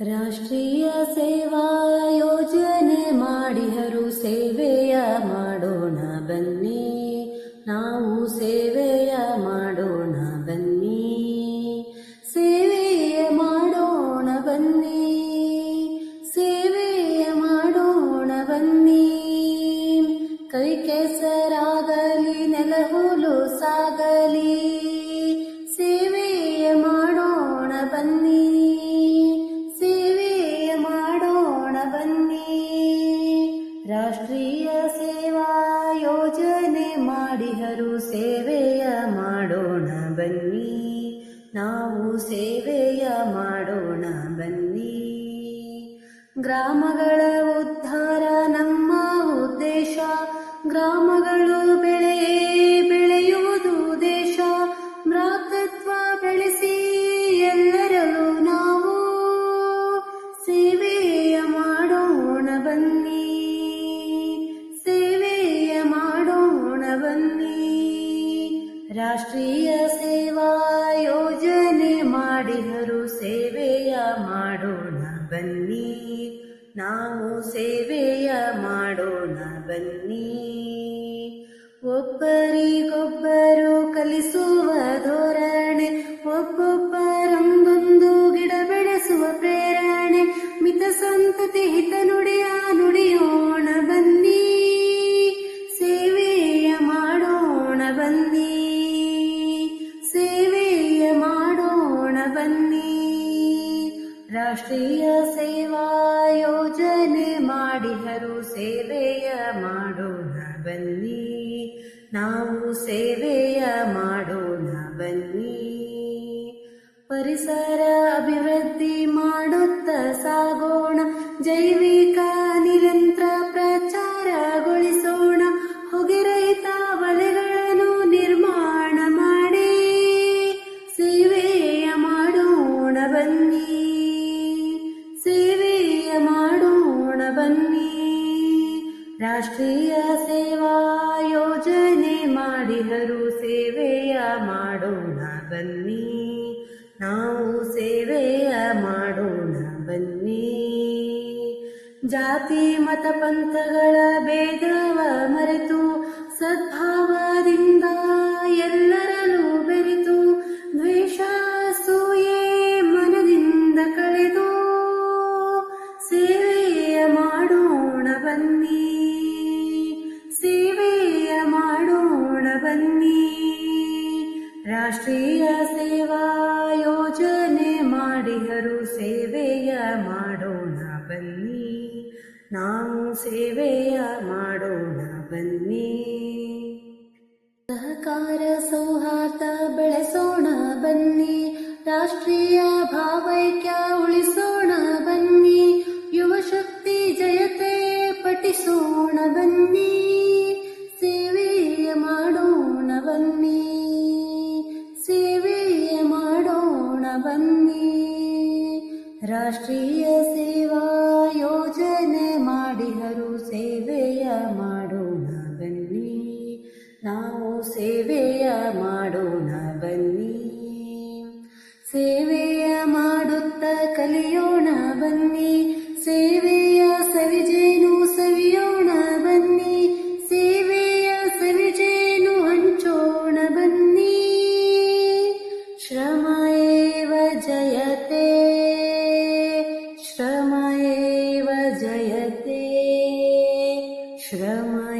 ರಾಷ್ಟ್ರೀಯ ಸೇವಾ ಯೋಜನೆ ಮಾಡಿಹರು ಸೇವೆಯ ಮಾಡೋಣ ಬನ್ನಿ. ನಾವು ಸೇವೆಯ ಮಾಡೋಣ ಬನ್ನಿ. ಸೇವೆಯ ಮಾಡೋಣ ಬನ್ನಿ. ಸೇವೆಯ ಮಾಡೋಣ ಬನ್ನಿ. ಕೈ ಕೆಸರಾಗಲಿ, ನೆಲಹುಲು ಸಾಗಲಿ. ಬನ್ನಿ. ರಾಷ್ಟ್ರೀಯ ಸೇವಾ ಯೋಜನೆ ಮಾಡಿಹರು ಸೇವೆಯ ಮಾಡೋಣ ಬನ್ನಿ. ನಾವು ಸೇವೆಯ ಮಾಡೋಣ ಬನ್ನಿ. ಗ್ರಾಮಗಳ ರಾಷ್ಟ್ರೀಯ ಸೇವಾ ಯೋಜನೆ ಮಾಡಿದರು ಸೇವೆಯ ಮಾಡೋಣ ಬನ್ನಿ. ನಾವು ಸೇವೆಯ ಮಾಡೋಣ ಬನ್ನಿ. ಒಬ್ಬರಿಗೊಬ್ಬರು ಕಲಿಸುವ ಧೋರಣೆ ಒಬ್ಬೊಬ್ಬರೊಂದೊಂದು ರಾಷ್ಟ್ರೀಯ ಸೇವಾ ಯೋಜನೆ ಮಾಡಿಹರು ಸೇವೆಯ ಮಾಡೋಣ ಬನ್ನಿ. ನಾವು ಸೇವೆಯ ಮಾಡೋಣ ಬನ್ನಿ. ಪರಿಸರ ಅಭಿವೃದ್ಧಿ ಮಾಡುತ್ತ ಸಾಗೋಣ. ಜೈವಿಕ ರಾಷ್ಟ್ರೀಯ ಸೇವಾ ಯೋಜನೆ ಮಾಡಿಹರು ಸೇವೆಯ ಮಾಡೋಣ ಬನ್ನಿ. ನಾವು ಸೇವೆಯ ಮಾಡೋಣ ಬನ್ನಿ. ಜಾತಿ, ಮತ, ಪಂಥಗಳ ಭೇದವ ಮರೆತು ಸದ್ಭಾವದಿಂದ ಎಲ್ಲರಲ್ಲೂ ಬನ್ನಿ. ರಾಷ್ಟ್ರೀಯ ಸೇವಾ ಯೋಜನೆ ಮಾಡಿದರು ಸೇವೆಯ ಮಾಡೋಣ ಬನ್ನಿ. ನಾವು ಸೇವೆಯ ಮಾಡೋಣ ಬನ್ನಿ. ಸಹಕಾರ ಸೌಹಾರ್ದ ಬೆಳೆಸೋಣ ಬನ್ನಿ. ರಾಷ್ಟ್ರೀಯ ರಾಷ್ಟ್ರೀಯ ಸೇವಾ ಯೋಜನೆ ಮಾಡಿಹರು ಸೇವೆಯ ಮಾಡೋಣ ಬನ್ನಿ. ನಾವು ಸೇವೆಯ ಮಾಡೋಣ ಬನ್ನಿ. ಸೇವೆಯ ಮಾಡುತ್ತ ಕಲಿಯೋಣ ಬನ್ನಿ. ശ്രമ